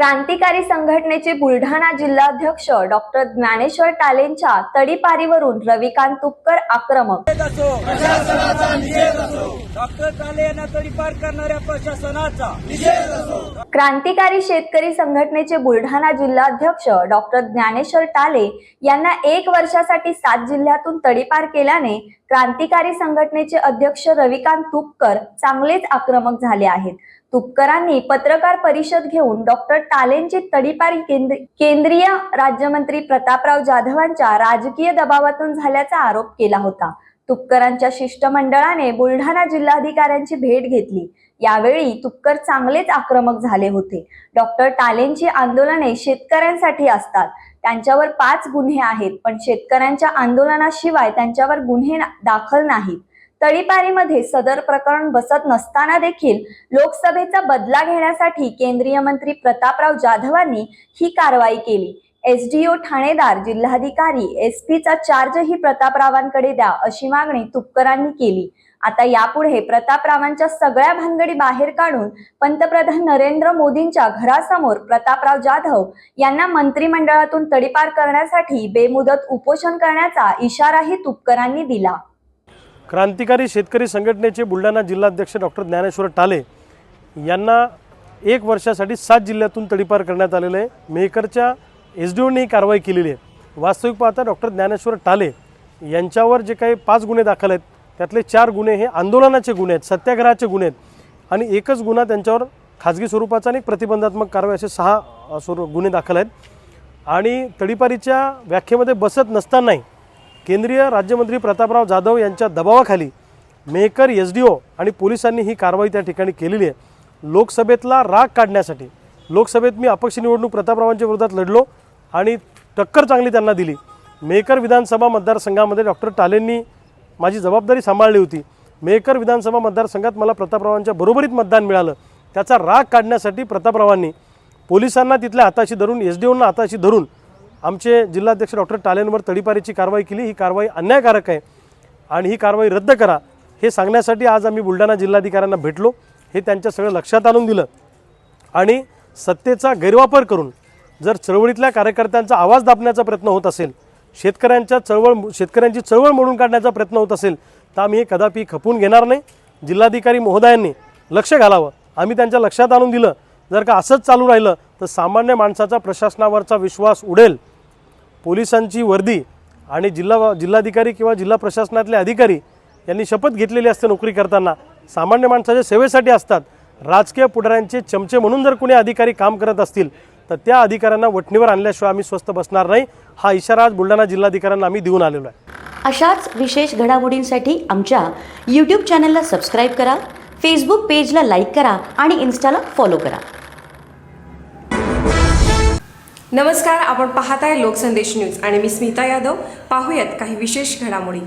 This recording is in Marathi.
क्रांतिकारी संघटनेचे बुलढाणा जिल्हाध्यक्ष डॉक्टर ज्ञानेश्वर टालेंच्या तडीपारीवरून रविकांत तुपकर आक्रमक. निषेध असो. डॉक्टर ताले यांना तडीपार करणाऱ्या प्रशासनाचा क्रांतिकारी शेतकरी संघटनेचे बुलढाणा जिल्हाध्यक्ष डॉक्टर ज्ञानेश्वर टाले यांना एक वर्षासाठी सात जिल्ह्यातून तडीपार केल्याने क्रांतिकारी संघटनेचे अध्यक्ष रविकांत तुपकर चांगलेच आक्रमक झाले आहेत. तुपकरांनी पत्रकार परिषद घेऊन डॉक्टर टालेंची तडीपारी केंद्र- केंद्रीय राज्यमंत्री प्रतापराव जाधवांच्या राजकीय दबावातून झाल्याचा आरोप केला होता. तुपकरांच्या शिष्टमंडळाने बुलढाणा जिल्हाधिकाऱ्यांची भेट घेतली. यावेळी तुपकर चांगलेच आक्रमक झाले होते. डॉक्टर टालेंची आंदोलने शेतकऱ्यांसाठी असतात. त्यांच्यावर पाच गुन्हे आहेत पण शेतकऱ्यांच्या आंदोलनाशिवाय त्यांच्यावर गुन्हे दाखल नाहीत. तळीपारीमध्ये सदर प्रकरण बसत नसताना देखील लोकसभेचा बदला घेण्यासाठी केंद्रीय मंत्री प्रतापराव जाधवांनी ही कारवाई केली. एसडीओ ठाणेदार जिल्हाधिकारी एस पीचा चार्जही प्रतापरावांकडे द्या अशी मागणी तुपकरांनी केली. आता यापुढे प्रतापरावांच्या सगळ्या भानगडी बाहेर काढून पंतप्रधान नरेंद्र मोदींच्या घरासमोर प्रतापराव जाधव यांना मंत्रिमंडळातून तडीपार करण्यासाठी बेमुदत उपोषण करण्याचा इशाराही तुपकरांनी दिला. क्रांतिकारी शेतकरी संघटनेचे बुलढाणा जिल्हाध्यक्ष डॉक्टर ज्ञानेश्वर टाले यांना एक वर्षासाठी सात जिल्ह्यातून तडीपार करण्यात आलेलं आहे. मेकरच्या एस डी ओने ही कारवाई केलेली आहे. वास्तविक पाहता डॉक्टर ज्ञानेश्वर टाले यांच्यावर जे काही पाच गुन्हे दाखल आहेत त्यातले चार गुन्हे हे आंदोलनाचे गुन्हे आहेत सत्याग्रहाचे गुन्हे आहेत. आणि एकच गुन्हा त्यांच्यावर खाजगी स्वरूपाचा आणि प्रतिबंधात्मक कारवाई असे सहा स्वरू गुन्हे दाखल आहेत. आणि तडीपारीच्या व्याख्येमध्ये बसत नसतानाही केंद्रीय राज्यमंत्री प्रतापराव जाधव यांच्या दबावाखाली मेहकर एस डी ओ आणि पोलिसांनी ही कारवाई त्या ठिकाणी केलेली आहे. लोकसभेतला राग काढण्यासाठी लोकसभेत मी अपक्ष निवडणूक प्रतापरावांच्या विरोधात लढलो आणि टक्कर चांगली त्यांना दिली. मेकर विधानसभा मतदारसंघामध्ये डॉक्टर टालेंनी माझी जबाबदारी सांभाळली होती. मेकर विधानसभा मतदारसंघात मला प्रतापरावांच्या बरोबरीत मतदान मिळालं. त्याचा राग काढण्यासाठी प्रतापरावांनी पोलिसांना तिथल्या हाताशी धरून एस डी ओना हाताशी धरून आमचे जिल्हाध्यक्ष डॉक्टर टालेंवर तडीपारीची कारवाई केली. ही कारवाई अन्यायकारक आहे आणि ही कारवाई रद्द करा हे सांगण्यासाठी आज आम्ही बुलढाणा जिल्हाधिकाऱ्यांना भेटलो. हे त्यांच्या सगळं लक्षात आणून दिलं. आणि सत्तेचा गैरवापर करून जर चळवळीतल्या कार्यकर्त्यांचा आवाज दाबण्याचा प्रयत्न होत असेल शेतकऱ्यांच्या चळवळ शेतकऱ्यांची चळवळ मोडून काढण्याचा प्रयत्न होत असेल तर आम्ही हे कदापि खपून घेणार नाही. जिल्हाधिकारी महोदयांनी लक्ष घालावं. आम्ही त्यांच्या लक्षात आणून दिलं. जर का असंच चालू राहिलं तर सामान्य माणसाचा प्रशासनावरचा विश्वास उडेल. पोलिसांची वर्दी आणि जिल्हा जिल्हाधिकारी किंवा जिल्हा प्रशासनातले अधिकारी यांनी शपथ घेतलेली असते नोकरी करताना. सामान्य माणसाच्या सेवेसाठी असतात. राजकीय पुढाऱ्यांचे चमचे म्हणून जर कोणी अधिकारी काम करत असतील तर त्या अधिकाऱ्यांना वठणीवर आणल्याशिवाय आम्ही स्वस्त बसणार नाही. हा इशारा आज बुलढाणा जिल्हाधिकाऱ्यांना आम्ही देऊन आलेलो आहे. अशाच विशेष घडामोडींसाठी आमच्या यूट्यूब चॅनलला सबस्क्राईब करा फेसबुक पेजला लाईक करा आणि इन्स्टाला फॉलो करा. नमस्कार आपण पाहताय लोकसंदेश न्यूज आणि मी स्मिता यादव. पाहूयात काही विशेष घडामोडी.